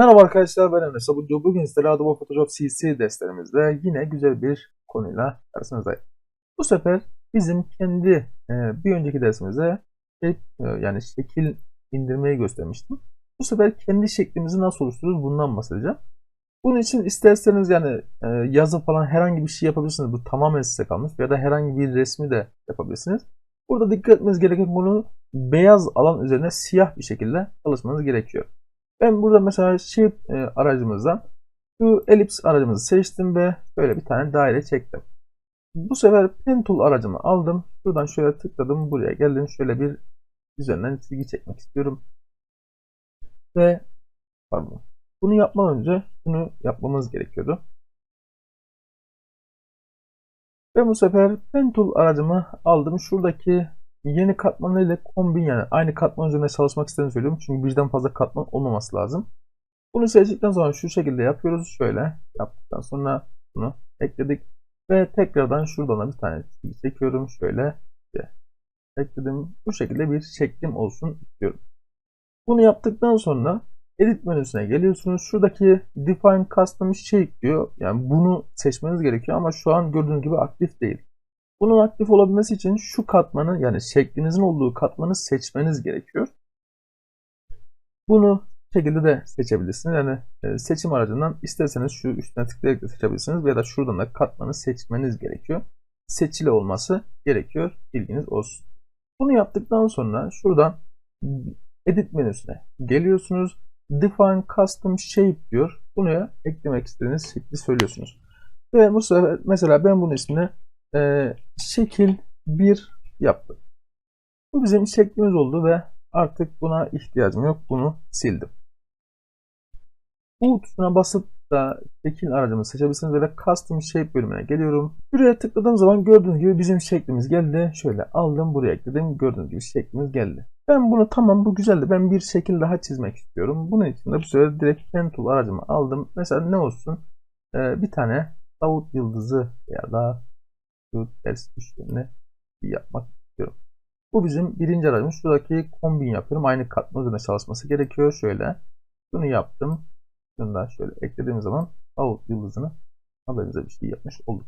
Merhaba arkadaşlar ben Enes. Bugün sizlere Adobe Photoshop CC derslerimizde yine güzel bir konuyla karşınızdayım. Bu sefer bizim kendi e, bir önceki dersimizde e, yani şekil indirmeyi göstermiştim. Bu sefer kendi şeklimizi nasıl oluştururuz bundan bahsedeceğim. Bunun için isterseniz yani e, yazı falan herhangi bir şey yapabilirsiniz. Bu tamamen size kalmış. Ya da herhangi bir resmi de yapabilirsiniz. Burada dikkat etmeniz gereken konu beyaz alan üzerine siyah bir şekilde çalışmanız gerekiyor. Ben burada mesela shape e, aracımızdan şu elips aracımızı seçtim ve böyle bir tane daire çektim. Bu sefer pen tool aracımı aldım. Buradan şöyle tıkladım. Buraya geldim. Şöyle bir üzerinden çizgi çekmek istiyorum. Ve pardon. Bunu yapmadan önce bunu yapmamız gerekiyordu. Ve bu sefer pen tool aracımı aldım. Şuradaki yeni katmanı ile kombin yani aynı katman üzerine çalışmak istediğimi söylüyorum. Çünkü birden fazla katman olmaması lazım. Bunu seçtikten sonra şu şekilde yapıyoruz. Şöyle yaptıktan sonra bunu ekledik. Ve tekrardan şuradan da bir tane çekiyorum. Şöyle ekledim. Bu şekilde bir şeklim olsun istiyorum. Bunu yaptıktan sonra Edit menüsüne geliyorsunuz. Şuradaki Define Custom Shape diyor. Yani bunu seçmeniz gerekiyor ama şu an gördüğünüz gibi aktif değil. Bunun aktif olabilmesi için şu katmanı yani şeklinizin olduğu katmanı seçmeniz gerekiyor. Bunu şekilde de seçebilirsiniz. Yani e, seçim aracından isterseniz şu üstüne tıklayarak da seçebilirsiniz ya da şuradan da katmanı seçmeniz gerekiyor. Seçili olması gerekiyor. Bilginiz olsun. Bunu yaptıktan sonra şuradan edit menüsüne geliyorsunuz. Define Custom Shape diyor. Bunu eklemek istediğiniz şekli söylüyorsunuz. Ve bu sefer mesela ben bunun ismini e, şekil 1 yaptım. Bu bizim şeklimiz oldu ve artık buna ihtiyacım yok. Bunu sildim. Bu tuşuna basıp da şekil aracımı seçebilirsiniz ve de Custom Shape bölümüne geliyorum. Buraya tıkladığım zaman gördüğünüz gibi bizim şeklimiz geldi. Şöyle aldım buraya ekledim. Gördüğünüz gibi şeklimiz geldi. Ben bunu tamam bu güzeldi. Ben bir şekil daha çizmek istiyorum. Bunun için de bu sefer direkt Pen Tool aracımı aldım. Mesela ne olsun? Ee, bir tane Davut Yıldızı ya da şu ters üçgenini yapmak istiyorum. Bu bizim birinci aracımız. Şuradaki kombin yapıyorum. Aynı katman üzerine çalışması gerekiyor. Şöyle. Bunu yaptım. Şunu da şöyle eklediğim zaman Davut Yıldızı'nı haberinize bir şey yapmış olduk.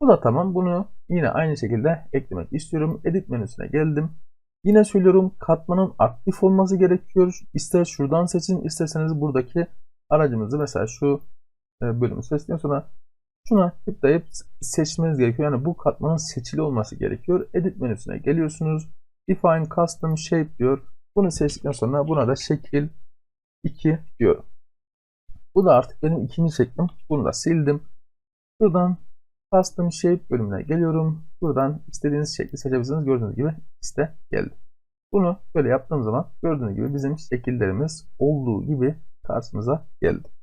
Bu da tamam. Bunu yine aynı şekilde eklemek istiyorum. Edit menüsüne geldim. Yine söylüyorum katmanın aktif olması gerekiyor. İster şuradan seçin isterseniz buradaki aracımızı mesela şu e, bölümü seçtikten sonra şuna tıklayıp seçmeniz gerekiyor. Yani bu katmanın seçili olması gerekiyor. Edit menüsüne geliyorsunuz. Define Custom Shape diyor. Bunu seçtikten sonra buna da şekil 2 diyorum. Bu da artık benim ikinci şeklim. Bunu da sildim. Buradan Custom Shape bölümüne geliyorum. Buradan istediğiniz şekli seçebilirsiniz. Gördüğünüz gibi iste geldi. Bunu böyle yaptığım zaman gördüğünüz gibi bizim şekillerimiz olduğu gibi karşımıza geldi.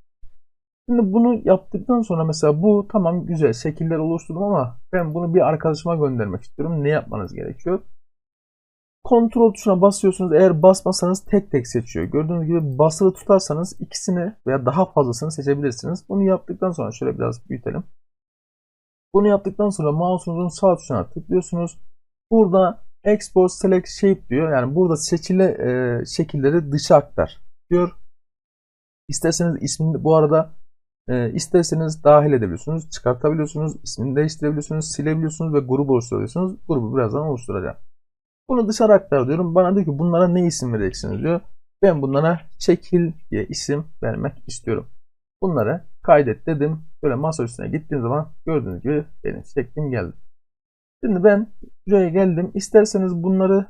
Şimdi bunu yaptıktan sonra mesela bu tamam güzel şekiller oluşturdum ama ben bunu bir arkadaşıma göndermek istiyorum. Ne yapmanız gerekiyor? Kontrol tuşuna basıyorsunuz. Eğer basmasanız tek tek seçiyor. Gördüğünüz gibi basılı tutarsanız ikisini veya daha fazlasını seçebilirsiniz. Bunu yaptıktan sonra şöyle biraz büyütelim. Bunu yaptıktan sonra mouse'unuzun sağ tuşuna tıklıyorsunuz. Burada Export Select Shape diyor. Yani burada seçili e, şekilleri dışa aktar diyor. İsterseniz ismini bu arada e, isterseniz dahil edebiliyorsunuz, çıkartabiliyorsunuz, ismini değiştirebiliyorsunuz, silebiliyorsunuz ve grup oluşturabiliyorsunuz. Grubu birazdan oluşturacağım. Bunu dışarı aktar diyorum. Bana diyor ki bunlara ne isim vereceksiniz diyor. Ben bunlara şekil diye isim vermek istiyorum. Bunları kaydet dedim. Böyle masa üstüne gittiğim zaman gördüğünüz gibi benim şeklim geldi. Şimdi ben buraya geldim. İsterseniz bunları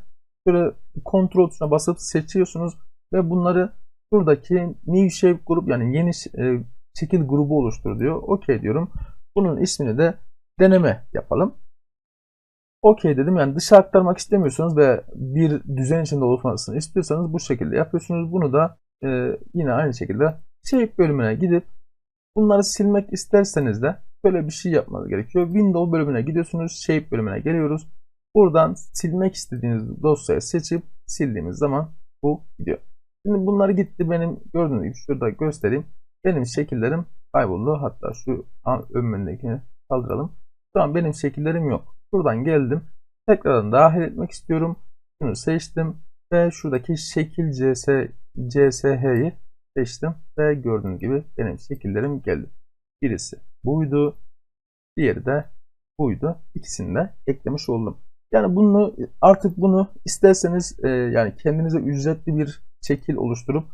böyle kontrol tuşuna basıp seçiyorsunuz ve bunları buradaki new shape grup yani yeni e, şekil grubu oluştur diyor. OK diyorum. Bunun ismini de deneme yapalım. OK dedim. Yani dışa aktarmak istemiyorsanız ve bir düzen içinde olmasını istiyorsanız bu şekilde yapıyorsunuz. Bunu da e, yine aynı şekilde shape bölümüne gidip bunları silmek isterseniz de böyle bir şey yapmanız gerekiyor. Window bölümüne gidiyorsunuz. Shape bölümüne geliyoruz. Buradan silmek istediğiniz dosyayı seçip sildiğimiz zaman bu gidiyor. Şimdi bunları gitti benim gördüğünüz gibi şurada göstereyim. Benim şekillerim kayboldu. Hatta şu ön kaldıralım. Şu an benim şekillerim yok. Buradan geldim. Tekrardan dahil etmek istiyorum. Şunu seçtim ve şuradaki şekil CS, CSH'yi seçtim ve gördüğünüz gibi benim şekillerim geldi. Birisi buydu. Diğeri de buydu. İkisini de eklemiş oldum. Yani bunu artık bunu isterseniz e, yani kendinize ücretli bir şekil oluşturup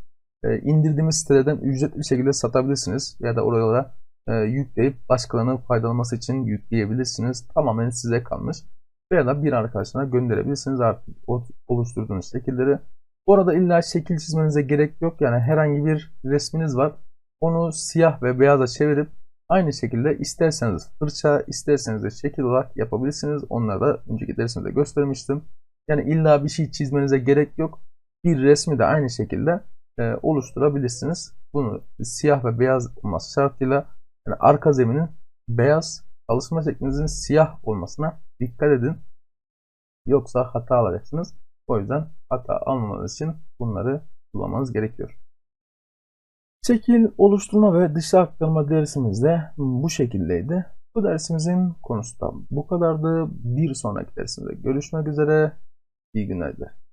e, indirdiğimiz sitelerden ücretli bir şekilde satabilirsiniz. Ya da oralara e, yükleyip başkalarının faydalanması için yükleyebilirsiniz. Tamamen size kalmış. Veya da bir arkadaşına gönderebilirsiniz artık oluşturduğunuz şekilleri. Orada illa şekil çizmenize gerek yok. Yani herhangi bir resminiz var. Onu siyah ve beyaza çevirip aynı şekilde isterseniz fırça, isterseniz de şekil olarak yapabilirsiniz. Onları da önceki dersimde göstermiştim. Yani illa bir şey çizmenize gerek yok. Bir resmi de aynı şekilde e, oluşturabilirsiniz. Bunu siyah ve beyaz olması şartıyla yani arka zeminin beyaz, çalışma şeklinizin siyah olmasına dikkat edin. Yoksa hata alacaksınız. O yüzden hata almamanız için bunları kullanmanız gerekiyor. Şekil oluşturma ve dışa aktarma dersimiz de bu şekildeydi. Bu dersimizin konusu da bu kadardı. Bir sonraki dersimde görüşmek üzere. İyi günler dilerim.